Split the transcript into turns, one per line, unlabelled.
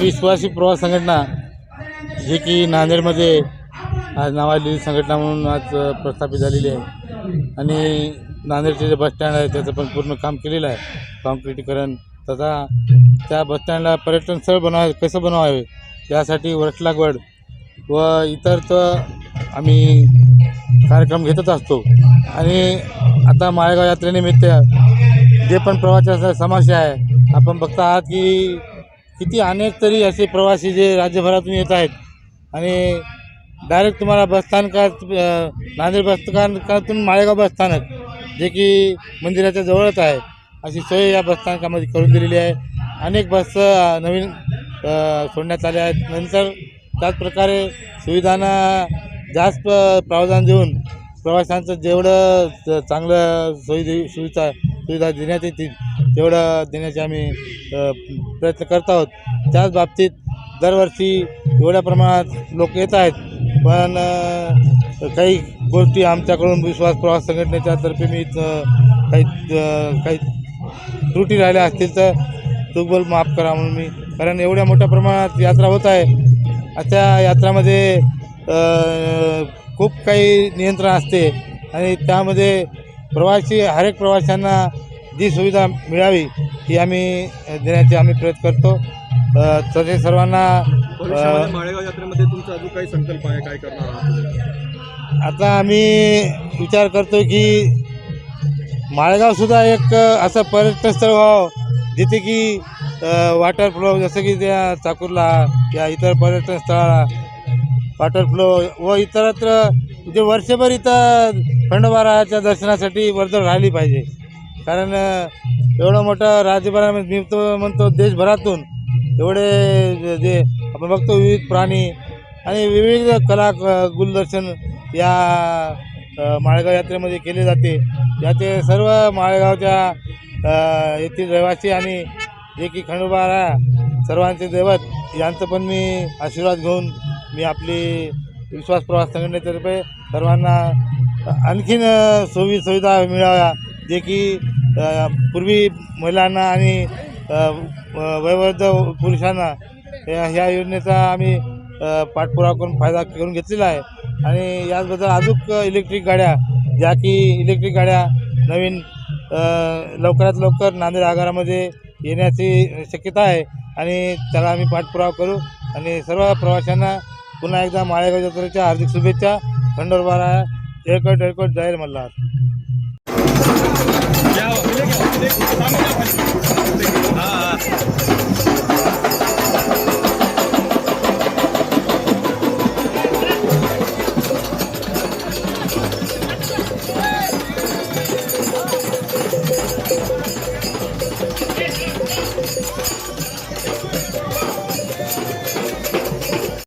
विश्वासी प्रवास संघटना जी की नांदेडमध्ये आज नावाजलेली संघटना म्हणून आज प्रस्थापित झालेली आहे. आणि नांदेडचे जे बसस्टँड आहे त्याचं पण पूर्ण काम केलेलं आहे. कॉन्क्रिटीकरण तथा त्या बसस्टँडला पर्यटन स्थळ बनवाय कसं बनवावे यासाठी वृक्ष लागवड व इतर तर आम्ही कार्यक्रम घेतच असतो. आणि आता माळेगाव यात्रेनिमित्त जे पण प्रवासाचा समस्या आहे आपण बघता आहात की किती अनेक तरी असे प्रवासी जे राज्यभरातून येत आहेत. आणि डायरेक्ट तुम्हाला बसस्थानकात नांदेड बसस्थानकातून माळेगाव बसस्थानक जे की मंदिराच्या जवळच आहे. अशी सोय या बसस्थानकामध्ये करून दिलेली आहे. अनेक बस नवीन सोडण्यात आल्या आहेत. नंतर त्याचप्रकारे सुविधांना जास्त प्रावधान देऊन प्रवाशांचं जेवढं चांगलं सोयी दे सुविधा सुविधा देण्यात येतील तेवढं देण्याची आम्ही प्रयत्न करत आहोत. त्याच बाबतीत दरवर्षी एवढ्या प्रमाणात लोक येत आहेत. पण काही गोष्टी आमच्याकडून विश्वास प्रवास संघटनेच्या तर्फे मी काही काही त्रुटी राहिल्या असतील तर चूकबोल माफ करा म्हणून मी कारण एवढ्या मोठ्या प्रमाणात यात्रा होत आहे. अशा यात्रामध्ये खूप काही नियंत्रण असते. आणि त्यामध्ये प्रवासी हर एक प्रवाशांना जी सुविधा मिळावी ही आम्ही देण्याचे आम्ही प्रयत्न करतो अ, तसे सर्वांना
माळेगाव यात्रेमध्ये तुमचा अजून काही संकल्प आहे काय करणार?
आता आम्ही विचार करतो की माळेगावसुद्धा एक असं पर्यटन स्थळ व्हावं जिथे की वॉटर फ्लो जसं की त्या चाकूरला या इतर पर्यटन स्थळाला वॉटर फ्लो व इतरत्र जे वर्षभर इथं खंडोबाराच्या दर्शनासाठी वर्दळ राहिली पाहिजे कारण अ, एवढं मोठं राज्यभरामध्ये मी तो म्हणतो देशभरातून एवढे जे- आपण बघतो विविध प्राणी आणि विविध कला गुलदर्शन या माळेगाव यात्रेमध्ये केले जाते. याचे सर्व माळेगावच्या येथील रहिवासी आणि जे की खंडोबा सर्वांचे दैवत यांचं पण मी आशीर्वाद घेऊन मी आपली विश्वास प्रवास संघटनेतर्फे सर्वांना आणखीन सोयी सुविधा मिळाव्या जे की पूर्वी महिलांना आणि वयोवृद्ध पुरुषांना या ह्या योजनेचा आम्ही पाठपुरावा करून फायदा करून घेतलेला आहे. आणि याचबद्दल अजून इलेक्ट्रिक गाड्या ज्या की इलेक्ट्रिक गाड्या नवीन लवकरात लवकर नांदेड आगारामध्ये येण्याची शक्यता आहे. आणि त्याला आम्ही पाठपुरावा करू. आणि सर्व प्रवाशांना पुन्हा एकदा माळेगाव जत्रेच्या हार्दिक शुभेच्छा. खंडोरबारा एळकट एळकट जाहीर मल्हार. 야, 근데, 근데, 나무야, 아, 아.